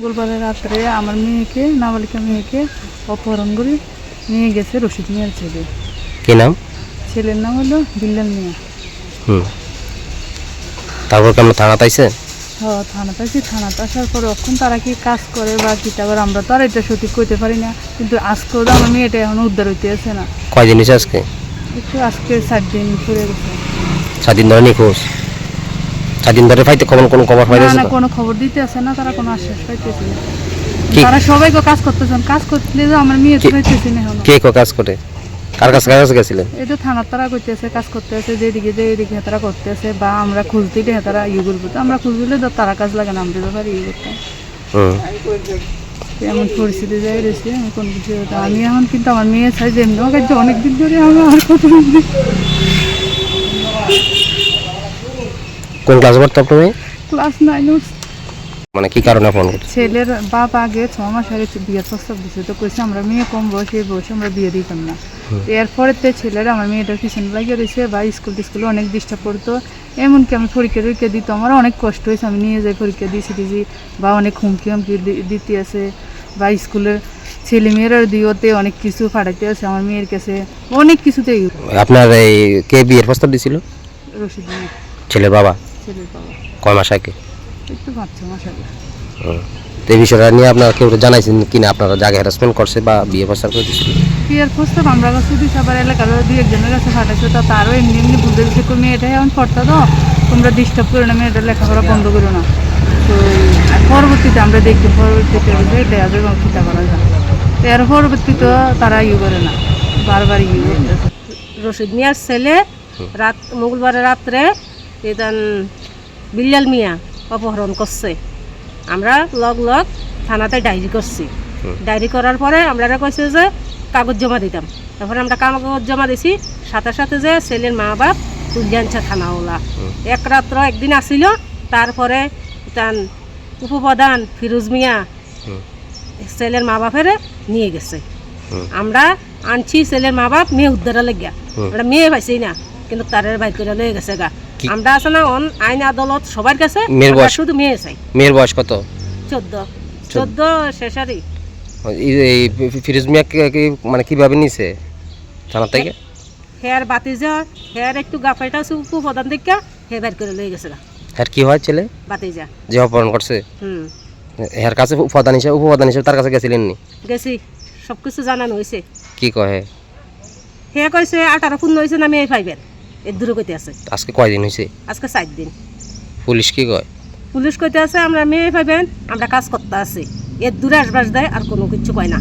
মঙ্গলবার রাত্রে আমার মেয়েকে নাবালিকা মেয়েকে অপহরণ করে নিয়ে গেছে রশিদ মিয়ার ছেলে। কি নাম? ছেলের নাম হলো বিল্লাল মিয়া। হুম। তারপর কেমন থানা তাইছে হ্যাঁ থানাতে আছি থানাতে আসার পরে এখন তারা কি কাজ করে বা কি তারপর আমরা তো আর এটা সঠিক করতে পারি না। কিন্তু আজকেও তো আমার মেয়েটা এখন উদ্ধার হইতে আছে না। কয়দিন হয়েছে আজকে? একটু আজকে সাত দিন পরে গেছে। সাত দিন ধরে নিখোঁজ? দিন ধরে পাইতে খবর কোনো খবর পাইতেছে না কোনো খবর দিতে আছে না তারা কোনো আশ্বাস পাইতেছে না। কি? তারা সবাই তো কাজ করতেছেন কাজ করতে তো আমার মেয়ে তো কি? পাইতেছি না কে কো কাজ করে? কার কাছে কাছে গেছিলেন এই তো থানার তারা করতেছে কাজ করতে আছে যে যেদিকে যে এদিকে তারা করতেছে বা আমরা খুঁজ দিলে তারা ইয়ে করব। তো আমরা খুঁজ দিলে তো তারা কাজ লাগে না আমরা তো পারি ইয়ে করতে হুম। এমন পরিস্থিতি যাই রয়েছে আমি কোন কিছু আমি এখন কিন্তু আমার মেয়ে চাই যে অনেক দিন ধরে আমি আর কত কোন ক্লাসে পড়তো আপনি মেয়ে? ক্লাস নাইন মানে কি কারণে ফোন করছে? ছেলের বাপ আগে ছ মাস আগে বিয়ের প্রস্তাব দিচ্ছে তো কইছে আমরা মেয়ে কম বয়সে বয়সে আমরা বিয়ে দিতাম না। এরপরে তো ছেলের আমার মেয়েটার পিছনে লাগিয়ে রয়েছে বা স্কুল টিস্কুলে অনেক ডিস্টার্ব করতো। এমনকি আমি পরীক্ষা টরীক্ষা দিত আমার অনেক কষ্ট হয়েছে আমি নিয়ে যাই পরীক্ষা দিয়েছি দিয়েছি বা অনেক হুমকি হুমকি দিতে আছে। বা স্কুলের ছেলে মেয়েরা দিওতে অনেক কিছু ফাটাইতে আছে আমার মেয়ের কাছে অনেক কিছুতেই। আপনার এই কে বিয়ের প্রস্তাব দিছিল? নিয়ে ছেলের বাবা? ছেলের বাবা কয় মাস আগে? একটু পাঁচ ছ মাস আগে। তো এই বিষয়টা নিয়ে আপনারা কেউ জানাইছেন কিনা? আপনারা জায়গায় হ্যারাসমেন্ট করছে বা বিয়ে প্রস্তাব করে দিছিল বিয়ের প্রস্তাব আমরা কাছে দিই সবার এলাকার দুই একজনের কাছে ফাটাইছে তা তারও এমনি এমনি বুঝে দিচ্ছে কই মেয়েটা এখন পড়তা তো? তোমরা ডিস্টার্ব করো না মেয়েটা লেখাপড়া বন্ধ করো না। তো আর পরবর্তীতে আমরা দেখি পরবর্তীতে দেওয়া যাবে এবং চিন্তা করা যায় তো এর পরবর্তীতে তারা ইয়ে করে না। বারবার ইয়ে করতেছে। রশিদ মিয়ার ছেলে রাত মঙ্গলবারের রাত্রে এদান বিল্লাল মিয়া অপহরণ করছে। আমরা লগ লগ থানাতে ডায়েরি করছি। ডায়েরি করার পরে আমরা কইছে যে কাগজ জমা দিতাম। তারপরে আমরা কাগজ জমা দিছি সাথে সাথে যে ছেলের মা বাপ তুলে আনছে থানাওয়ালা এক রাত্র একদিন আসিল তারপরে তান উপপ্রধান ফিরোজ মিয়া। ছেলের মা বাপের নিয়ে গেছে। আমরা আনছি ছেলের মা বাপ মেয়ে উদ্ধারে লাগিয়া। আমরা মেয়ে পাইছি না কিন্তু তারের বাইর করে লয়ে গেছে গা। আমরা আছে না অন আইন আদালত সবার কাছে মেয়ের বয়স? শুধু মেয়ে চাই। মেয়ের বয়স কত? চোদ্দ। চোদ্দ। শেষারি। এই- ফিরোজ মিয়া মানে কীভাবে নিছে? থানা থেকে? হেয়ার বাতি যা হেয়ার একটু গাফাইটা উপু প্রধান দেখা হে বাইর করে লয়ে গেছে আর কি হয় ছেলে? বাতি যা যে অপহরণ করছে? হুম। এর কাছে উপাদান হিসেবে উপপ্রধান হিসেবে তার কাছে গেছিলেন নি? গেছি। সব কিছু জানানো হয়েছে। কি কহে? হে কইছে আঠারো পূর্ণ হয়েছে না মেয়ে পাইবেন? এর দূরে কইতে আছে। আজকে কয়দিন হয়েছে আজকে চার দিন। পুলিশ কি কয়? পুলিশ কইতে আছে আমরা মেয়ে পাবেন আমরা কাজ করতে আছি। এর দূরে আসবাস দেয় আর কোনো কিছু কয় না।